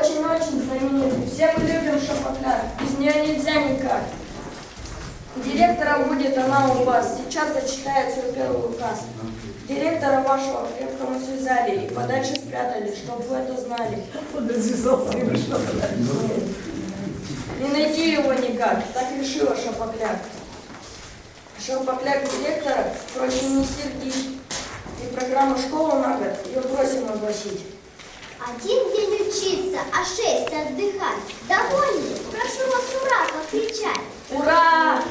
очень-очень знаменитый. Все мы любим Шапокляк. Без нее нельзя никак. Директора будет она у вас. Сейчас зачитает свой первый указ. Директора вашего крепко мы связали и подальше спрятали, чтобы вы это знали. Не найти его никак, так решила Шапокляк. Шапокляк директора, впрочем, не сердит. И программу школу на год ее просим огласить. Один день учиться, а шесть отдыхать. Довольны? Прошу вас ура покричать. Ура!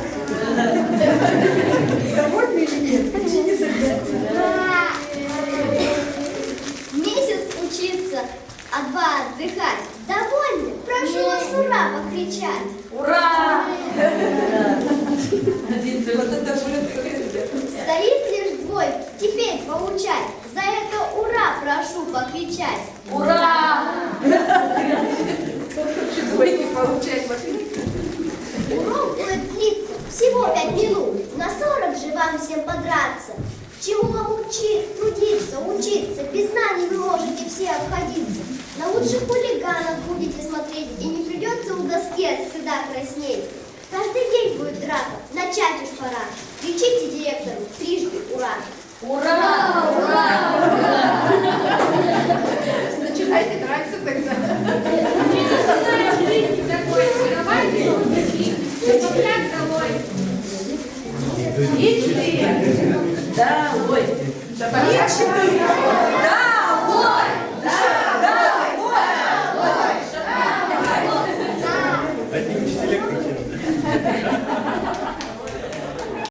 Ура! Месяц учиться, а два отдыхать. Довольны? Прошу вас ура покричать. Ура! Стоит лишь двой, теперь получай. За это ура прошу покричать. Ура! Урок будет длиться всего пять минут. На сорок же вам всем подраться. Чему вам учи, трудиться, учиться? Без знаний вы можете все обходиться. На лучших хулиганов будете смотреть, и не придется у доски от стыда краснеть. Каждый день будет драка, начать уж пора. Кричите директору трижды! Ура! Ура! Долой! Шапокляк. Долой!